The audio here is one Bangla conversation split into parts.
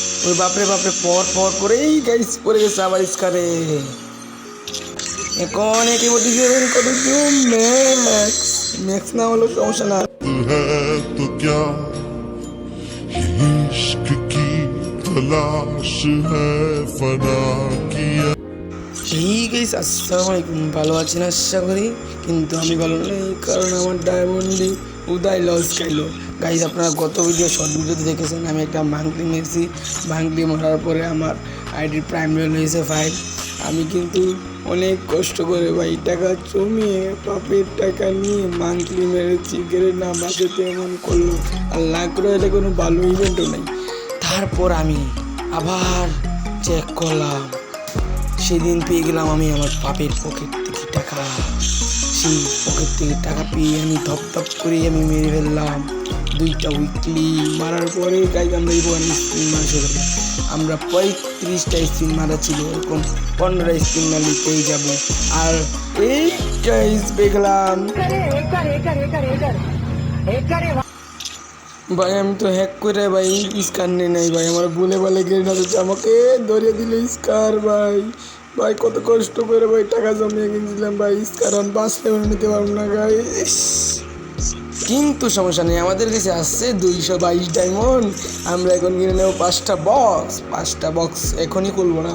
ওই বাপরে বাপরে পর পর করেই গাইস পড়ে গেছে আবার স্কারে এখন একে বলতে সেভেন করে দিও ম্যাক্স ম্যাক্স না হলো সমস্যা না है तो क्या ये इश्क की तलाश है फना किया এই গাইস আসসালামু ভালো আছেন? আশা করি কিন্তু আমি ভালো নেই কারণ আমার ডায়মন্ডি উদয় লস খাইলো। গাইস আপনারা গত ভিডিও শর্ট ভিডিওতে দেখেছেন, আমি একটা মাংলি মেরেছি। মাংলি মারার পরে আমার আইডির প্রাইম লেভেল হয়েছে ফাইভ আমি কিন্তু অনেক কষ্ট করে ভাই টাকা জমিয়ে টপের টাকা নিয়ে মান্থলি মেরেছি গেলে না বাজেতে এমন করল। আর লাখ এটা কোনো ভালো ইভেন্টও নেই। তারপর আমি আবার চেক করলাম। সেদিন পেয়ে গেলাম আমি আমার বাপের পকেট থেকে টাকা সেই পকেট থেকে টাকা পেয়ে আমি ধপ ধপ করে আমি মেরে ফেললাম দুইটা উইকলি মারার পরে গাইজ আমরা বগান স্পিন মারা শুরু আমরা পঁয়ত্রিশটা স্পিন মারা ছিল এরকম পনেরোটা স্পিন মারলে পেয়ে যাব আর এই পেয়ে গেলাম ভাই, আমি তো হ্যাক করে ভাই স্কার নিয়ে নাই ভাই। আমার বলে বলে না তো আমাকে ধরিয়ে দিল স্কার ভাই। ভাই, কত কষ্ট করে ভাই টাকা জমিয়ে কিনছিলাম ভাই। স্কার আমি বাঁচলে নিতে পারব না গাই কিন্তু সমস্যা নেই, আমাদের কাছে আসছে দুইশো বাইশ ডায়মন্ড আমরা এখন কিনে নেব পাঁচটা বক্স পাঁচটা বক্স এখনই খুলবো না।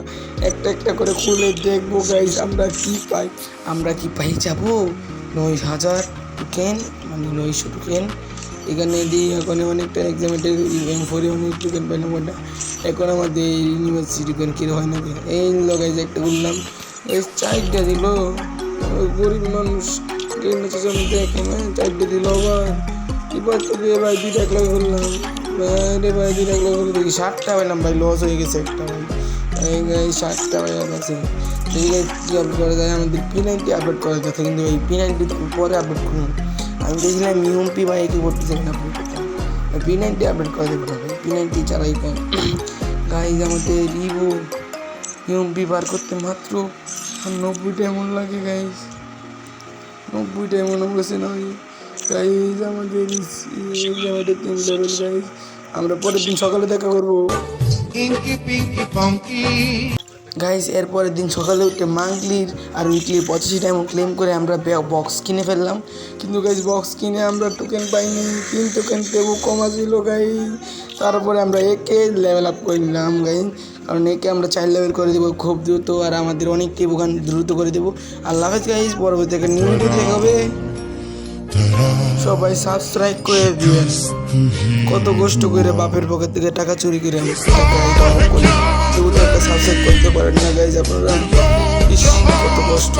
একটা একটা করে খুলে দেখব গাইজ আমরা কি পাই। আমরা কি পাই যাব? নয় হাজার টোকেন মানে নয়শো টোকেন এখানে দিই এখন অনেকটা এক্সামেটের এম ফোরে অনেক টোকেন পাইলাম ওটা এখন আমাদের ইউনিভার্সিটি টোকেন কিনে হয় না এই লগাই যে একটা বললাম, এই চারটা দিল গরিব মানুষ আমি দেখে না চারটে দিল আবার। এবার তো ভাই দুইটা এক লাগে করলাম রে ভাই দুইটা এক লাগে করে দেখি ষাটটা পাইলাম ভাই লস হয়ে গেছে একটা ভাই। এই ষাটটা ভাই আছে এই গাই কী আপলোড করা যায় আমাদের পি নাইনটি আপলোড করা যাচ্ছে কিন্তু এই পি নাইনটি পরে আপলোড করুন। আমি দেখছিলাম ইউএমপি ভাই কি করতেছে না পি নাইনটি আপডেট করা যাবে না পি নাইনটি চালাই গাইজ আমাদের রিভো ইউএমপি বার করতে মাত্র নব্বইটা এমন লাগে গাইজ নব্বইটা এমন বসে নয় গাইজ আমাদের আমাদের তিন লেভেল গাইজ আমরা পরের দিন সকালে দেখা করব। গাইজ এরপরের দিন সকালে উঠে মান্থলির আর উইকলি পঁচাশি টাইম ক্লেম করে আমরা বক্স কিনে ফেললাম। কিন্তু গাইজ বক্স কিনে আমরা টোকেন পাইনি। তিন টোকেন দেবো কমা ছিল গাইজ তারপরে আমরা একে লেভেল আপ করে নিলাম গাইজ কারণ একে আমরা চাইল্ড লেভেল করে দেবো, খুব দ্রুত আর আমাদের অনেক টেবু গান দ্রুত করে দেবো। আল্লাহ হাফেজ গাইজ পরবর্তী একটা নিউ দেখা হবে সবাই সাবস্ক্রাইব করে দিবেন। কত কষ্ট করে বাপের পকেট থেকে টাকা চুরি করে পারেন না গাইজ আপনারা কত কষ্ট